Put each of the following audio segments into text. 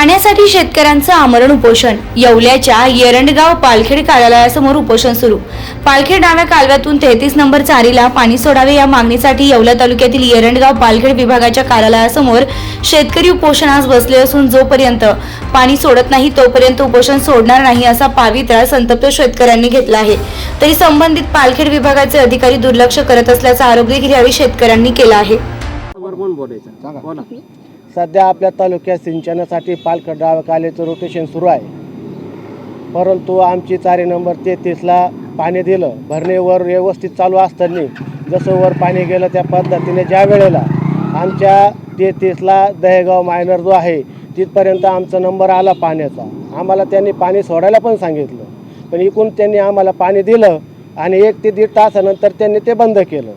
पाण्यासाठी शेतकऱ्यांचं आमरण उपोषण. येवल्याच्या येरंडगाव पालखेड कार्यालयासमोर उपोषण सुरू. पालखेड डाव्या कालव्यातून तेहतीस नंबर चारीला पाणी सोडावे या मागणीसाठी येवला तालुक्यातील येरंडगाव पालखेड विभागाच्या कार्यालयासमोर शेतकरी उपोषणास बसले असून जोपर्यंत पाणी सोडत नाही तोपर्यंत उपोषण सोडणार नाही असा पावित्रा संतप्त शेतकऱ्यांनी घेतला आहे. तरी संबंधित पालखेड विभागाचे अधिकारी दुर्लक्ष करत असल्याचा आरोप देखील यावेळी शेतकऱ्यांनी केला आहे. सध्या आपल्या तालुक्यात सिंचनासाठी पालखड डाव रोटेशन सुरू आहे. परंतु आमची चारी नंबर तेहतीसला पाणी दिलं. भरणेवर व्यवस्थित चालू असताना जसं वर पाणी गेलं त्या पद्धतीने ज्या वेळेला आमच्या तेहतीसला दहेगाव मायनर जो आहे तिथपर्यंत आमचा नंबर आला पाण्याचा. आम्हाला त्यांनी पाणी सोडायला पण सांगितलं. पण इकून त्यांनी आम्हाला पाणी दिलं आणि एक ते दीड तासानंतर त्यांनी ते बंद केलं.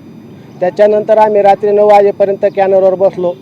त्याच्यानंतर आम्ही रात्री नऊ वाजेपर्यंत कॅनरवर बसलो.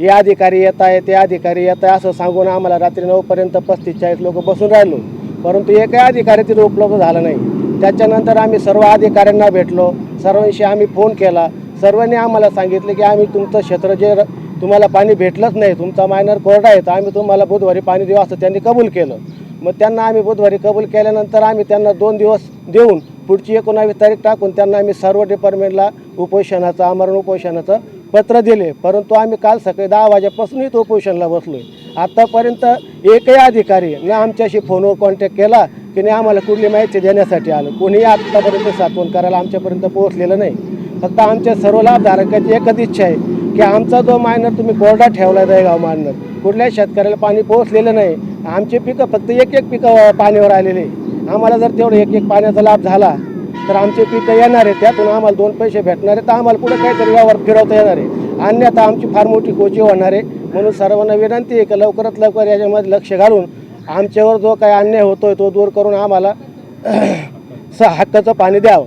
हे अधिकारी येत आहे ते अधिकारी येत आहे असं सांगून आम्हाला रात्री नऊपर्यंत पस्तीस चाळीस लोक बसून राहिलो. परंतु एकही अधिकारी तिथे उपलब्ध झाला नाही. त्याच्यानंतर आम्ही सर्व अधिकाऱ्यांना भेटलो. सर्वांशी आम्ही फोन केला. सर्वांनी आम्हाला सांगितले की आम्ही तुमचं क्षेत्र जे तुम्हाला पाणी भेटलंच नाही तुमचा मायनर कोरडा आहे तर आम्ही तुम्हाला बुधवारी पाणी देऊ असं त्यांनी कबूल केलं. मग त्यांना आम्ही बुधवारी कबूल केल्यानंतर आम्ही त्यांना दोन दिवस देऊन पुढची एकोणावीस तारीख टाकून त्यांना आम्ही सर्व डिपार्टमेंटला उपोषणाचं आमरण उपोषणाचं पत्र दिले. परंतु आम्ही काल सकाळी दहा वाजेपासून इथं उपोषणाला बसलो आहे आत्तापर्यंत एकही अधिकारी न आमच्याशी फोनवर कॉन्टॅक्ट केला की नाही आम्हाला कुठली माहिती देण्यासाठी आलं. कोणीही आत्तापर्यंत सातवण करायला आमच्यापर्यंत पोहोचलेलं नाही. फक्त आमच्या सर्व लाभधारकाची एकच इच्छा आहे की आमचा जो मायनर तुम्ही कोरडा ठेवला आहे गाव मायनर कुठल्याही शेतकऱ्याला पाणी पोहोचलेलं नाही. आमचे पिकं फक्त एक एक पिकं पाण्यावर आलेले आहे. आम्हाला जर तेवढं एक एक पाण्याचा लाभ झाला तर आमचे पिकं येणार आहे त्यातून आम्हाला दोन पैसे भेटणार आहे तर आम्हाला पुढे काहीतरी व्यवहार फिरवता येणार आहे. अन्यथा आमची फार मोठी कोची होणार आहे. म्हणून सर्वांना विनंती आहे की लवकरात लवकर याच्यामध्ये लक्ष घालून आमच्यावर जो काही अन्याय होतोय तो दूर करून आम्हाला स हक्काचं पाणी द्यावं.